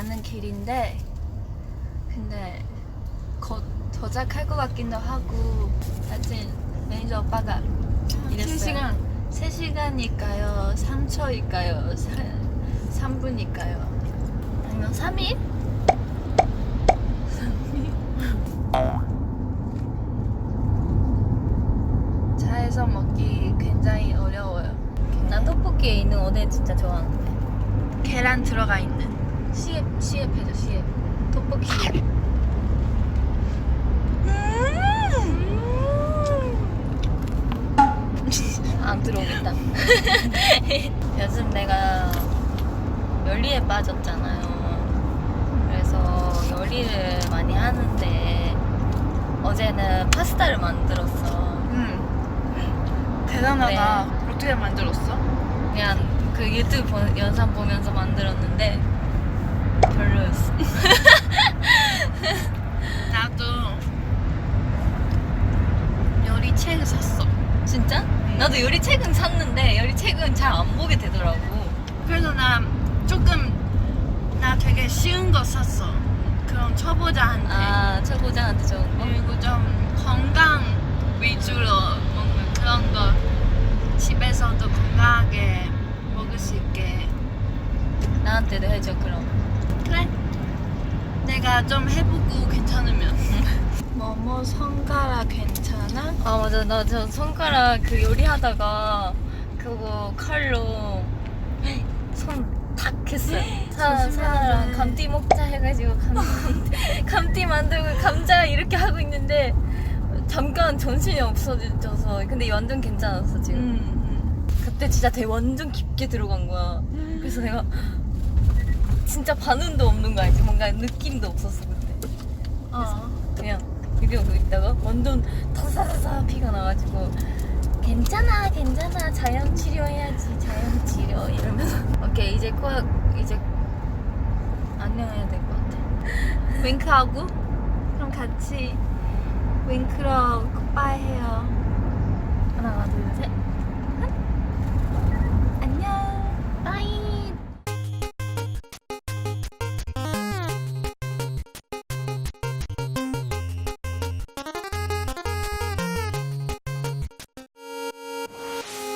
가는 길인데 근데 곧 도착할 것 같기도 하고 하여튼 매니저 오빠가 이랬어요 3시간일까요? 3초일까요? 3분일까요? 아니면 3일? 차에서 먹기 굉장히 어려워요. 난 떡볶이에 있는 어묵 진짜 좋아하는데. 계란 들어가 있는 시앱 시앱 해줘 시앱 떡볶이 안 들어오겠다. 요즘 내가 요리에 빠졌잖아요. 그래서 요리를 많이 하는데 어제는 파스타를 만들었어. 음 대단하다 어떻게 만들었어? 그냥 그 유튜브 보- 영상 보면서 만들었는데 별로였어. 나도 요리 책을 샀어 진짜? 나도 요리 책은 샀는데 요리 책은 잘 안 보게 되더라고. 그래서 나 조금 나 되게 쉬운 거 샀어 그런 초보자한테 아 초보자한테 좋은 거? 그리고 좀 건강 위주로 먹는 그런 거 집에서도 건강하게 먹을 수 있게 나한테도 해줘 그럼. 내가 좀 해보고 괜찮으면 뭐뭐 손가락 괜찮아? 아 맞아 나 저 손가락 그 요리하다가 그거 칼로 손탁 했어요 사, 조심해야 사람 돼. 감튀 먹자 해가지고 감튀, 감튀 만들고 감자 이렇게 하고 있는데 잠깐 정신이 없어져서 근데 완전 괜찮았어 지금 음. 그때 진짜 되게 완전 깊게 들어간 거야 그래서 내가 진짜 반응도 없는 거 알지? 뭔가 느낌도 없었어 그때 어. 그냥 이러고 있다가 완전 타사사사 피가 나가지고 괜찮아 괜찮아 자연 치료해야지 자연 치료 이러면서 오케이 이제 코 이제 안녕해야 될 것 같아 윙크하고 그럼 같이 윙크로 굿바이 해요.